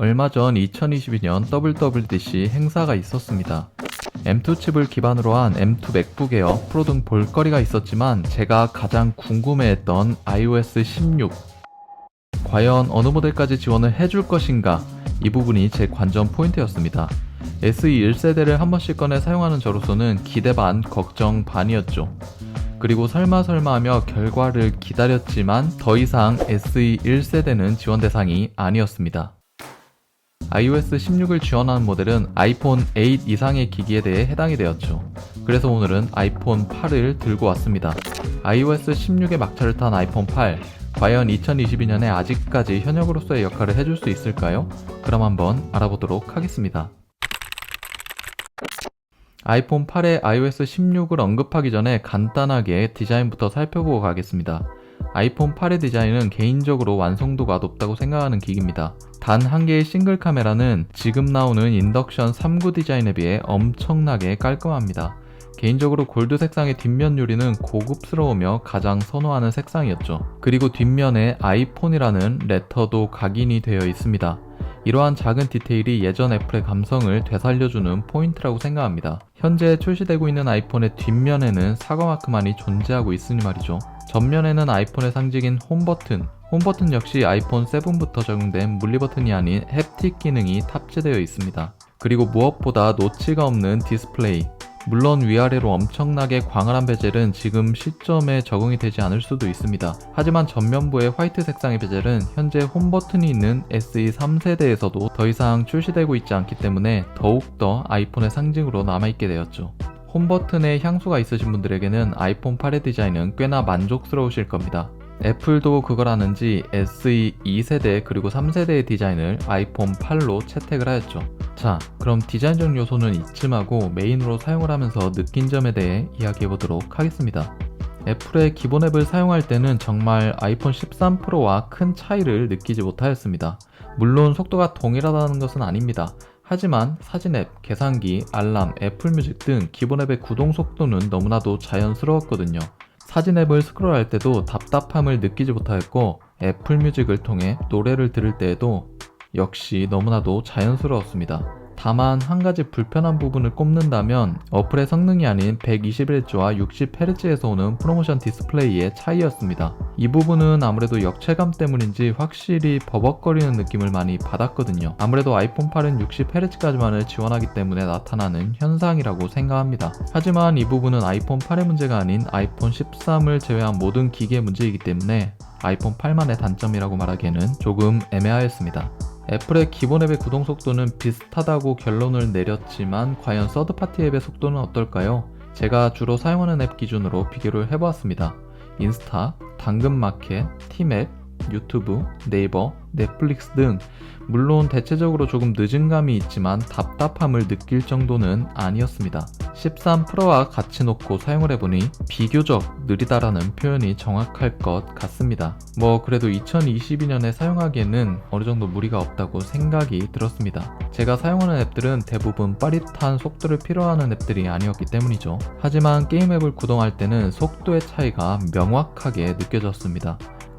얼마 전 2022년 WWDC 행사가 있었습니다. M2 칩을 기반으로 한 M2 맥북 에어 프로 등 볼거리가 있었지만 제가 가장 궁금해했던 iOS 16 과연 어느 모델까지 지원을 해줄 것인가 이 부분이 제 관전 포인트였습니다. SE 1세대를 한 번씩 꺼내 사용하는 저로서는 기대 반 걱정 반이었죠. 그리고 설마 설마 하며 결과를 기다렸지만 더 이상 SE 1세대는 지원 대상이 아니었습니다. iOS 16을 지원하는 모델은 아이폰 8 이상의 기기에 대해 해당이 되었죠. 그래서 오늘은 아이폰 8을 들고 왔습니다. iOS 16의 막차를 탄 아이폰 8. 과연 2022년에 아직까지 현역으로서의 역할을 해줄 수 있을까요? 그럼 한번 알아보도록 하겠습니다. 아이폰 8의 iOS 16을 언급하기 전에 간단하게 디자인부터 살펴보고 가겠습니다. 아이폰 8의 디자인은 개인적으로 완성도가 높다고 생각하는 기기입니다. 단 한 개의 싱글 카메라는 지금 나오는 인덕션 39 디자인에 비해 엄청나게 깔끔합니다. 개인적으로 골드 색상의 뒷면 유리는 고급스러우며 가장 선호하는 색상이었죠. 그리고 뒷면에 아이폰이라는 레터도 각인이 되어 있습니다. 이러한 작은 디테일이 예전 애플의 감성을 되살려주는 포인트라고 생각합니다. 현재 출시되고 있는 아이폰의 뒷면에는 사과마크만이 존재하고 있으니 말이죠. 전면에는 아이폰의 상징인 홈 버튼, 홈 버튼 역시 아이폰 7부터 적용된 물리 버튼이 아닌 햅틱 기능이 탑재되어 있습니다. 그리고 무엇보다 노치가 없는 디스플레이, 물론 위아래로 엄청나게 광활한 베젤은 지금 시점에 적응이 되지 않을 수도 있습니다. 하지만 전면부의 화이트 색상의 베젤은 현재 홈 버튼이 있는 SE 3세대에서도 더 이상 출시되고 있지 않기 때문에 더욱더 아이폰의 상징으로 남아있게 되었죠. 홈 버튼에 향수가 있으신 분들에게는 아이폰 8의 디자인은 꽤나 만족스러우실 겁니다. 애플도 그걸 아는지 SE 2세대 그리고 3세대의 디자인을 아이폰 8로 채택을 하였죠. 자, 그럼 디자인적 요소는 이쯤하고 메인으로 사용을 하면서 느낀 점에 대해 이야기해 보도록 하겠습니다. 애플의 기본 앱을 사용할 때는 정말 아이폰 13 프로와 큰 차이를 느끼지 못하였습니다. 물론 속도가 동일하다는 것은 아닙니다. 하지만 사진 앱, 계산기, 알람, 애플 뮤직 등 기본 앱의 구동 속도는 너무나도 자연스러웠거든요. 사진 앱을 스크롤할 때도 답답함을 느끼지 못하였고 애플 뮤직을 통해 노래를 들을 때에도 역시 너무나도 자연스러웠습니다. 다만 한 가지 불편한 부분을 꼽는다면 어플의 성능이 아닌 121Hz와 60Hz에서 오는 프로모션 디스플레이의 차이였습니다. 이 부분은 아무래도 역체감 때문인지 확실히 버벅거리는 느낌을 많이 받았거든요. 아무래도 아이폰 8은 60Hz까지만을 지원하기 때문에 나타나는 현상이라고 생각합니다. 하지만 이 부분은 아이폰 8의 문제가 아닌 아이폰 13을 제외한 모든 기기의 문제이기 때문에 아이폰 8만의 단점이라고 말하기에는 조금 애매하였습니다. 애플의 기본 앱의 구동 속도는 비슷하다고 결론을 내렸지만 과연 서드파티 앱의 속도는 어떨까요? 제가 주로 사용하는 앱 기준으로 비교를 해보았습니다. 인스타, 당근마켓, 티맵, 유튜브, 네이버, 넷플릭스 등 물론 대체적으로 조금 늦은 감이 있지만 답답함을 느낄 정도는 아니었습니다. 13 프로와 같이 놓고 사용을 해보니 비교적 느리다라는 표현이 정확할 것 같습니다. 뭐 그래도 2022년에 사용하기에는 어느 정도 무리가 없다고 생각이 들었습니다. 제가 사용하는 앱들은 대부분 빠릿한 속도를 필요하는 앱들이 아니었기 때문이죠. 하지만 게임 앱을 구동할 때는 속도의 차이가 명확하게 느껴졌습니다.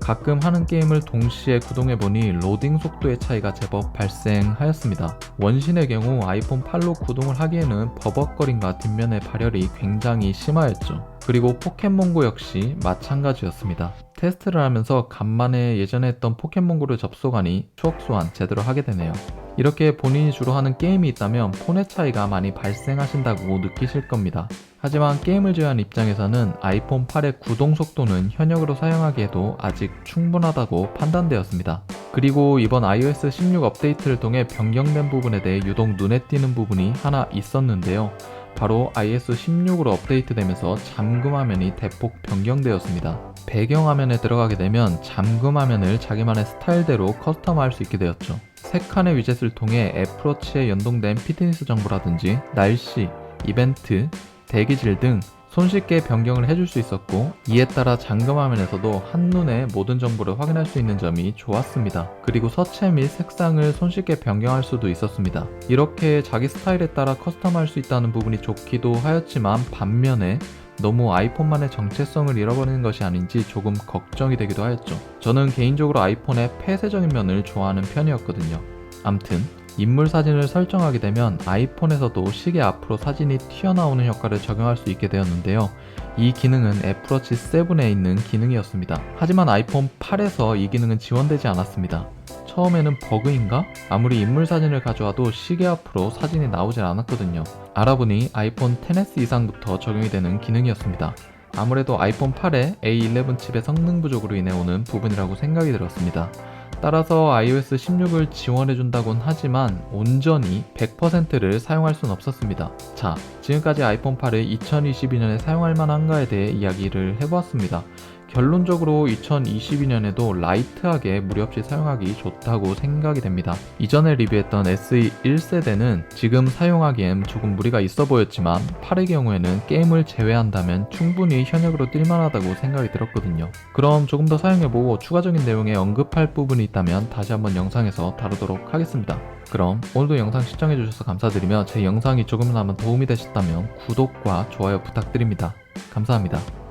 가끔 하는 게임을 동시에 구동해보니 로딩 속도의 차이가 제법 발생하였습니다. 원신의 경우 아이폰 8로 구동을 하기에는 버벅거림과 뒷면의 발열이 굉장히 심하였죠. 그리고 포켓몬고 역시 마찬가지였습니다. 테스트를 하면서 간만에 예전에 했던 포켓몬고를 접속하니 추억 소환 제대로 하게 되네요. 이렇게 본인이 주로 하는 게임이 있다면 폰의 차이가 많이 발생하신다고 느끼실 겁니다. 하지만 게임을 제외한 입장에서는 아이폰 8의 구동 속도는 현역으로 사용하기에도 아직 충분하다고 판단되었습니다. 그리고 이번 iOS 16 업데이트를 통해 변경된 부분에 대해 유독 눈에 띄는 부분이 하나 있었는데요. 바로 iOS 16으로 업데이트되면서 잠금 화면이 대폭 변경되었습니다. 배경 화면에 들어가게 되면 잠금 화면을 자기만의 스타일대로 커스텀할 수 있게 되었죠. 세 칸의 위젯을 통해 애플워치에 연동된 피트니스 정보라든지 날씨, 이벤트, 대기질 등 손쉽게 변경을 해줄 수 있었고 이에 따라 잠금 화면에서도 한눈에 모든 정보를 확인할 수 있는 점이 좋았습니다. 그리고 서체 및 색상을 손쉽게 변경할 수도 있었습니다. 이렇게 자기 스타일에 따라 커스텀할 수 있다는 부분이 좋기도 하였지만 반면에 너무 아이폰만의 정체성을 잃어버리는 것이 아닌지 조금 걱정이 되기도 하였죠. 저는 개인적으로 아이폰의 폐쇄적인 면을 좋아하는 편이었거든요. 암튼 인물 사진을 설정하게 되면 아이폰에서도 시계 앞으로 사진이 튀어나오는 효과를 적용할 수 있게 되었는데요. 이 기능은 애플워치 7에 있는 기능이었습니다. 하지만 아이폰 8에서 이 기능은 지원되지 않았습니다. 처음에는 버그인가? 아무리 인물 사진을 가져와도 시계 앞으로 사진이 나오질 않았거든요. 알아보니 아이폰 10s 이상부터 적용이 되는 기능이었습니다. 아무래도 아이폰 8의 A11 칩의 성능 부족으로 인해 오는 부분이라고 생각이 들었습니다. 따라서 iOS 16을 지원해준다곤 하지만 온전히 100%를 사용할 수는 없었습니다. 자, 지금까지 아이폰 8을 2022년에 사용할 만한가에 대해 이야기를 해보았습니다. 결론적으로 2022년에도 라이트하게 무리 없이 사용하기 좋다고 생각이 됩니다. 이전에 리뷰했던 SE 1세대는 지금 사용하기엔 조금 무리가 있어 보였지만 8의 경우에는 게임을 제외한다면 충분히 현역으로 뛸만하다고 생각이 들었거든요. 그럼 조금 더 사용해보고 추가적인 내용에 언급할 부분이 있다면 다시 한번 영상에서 다루도록 하겠습니다. 그럼 오늘도 영상 시청해주셔서 감사드리며 제 영상이 조금이나마 도움이 되셨다면 구독과 좋아요 부탁드립니다. 감사합니다.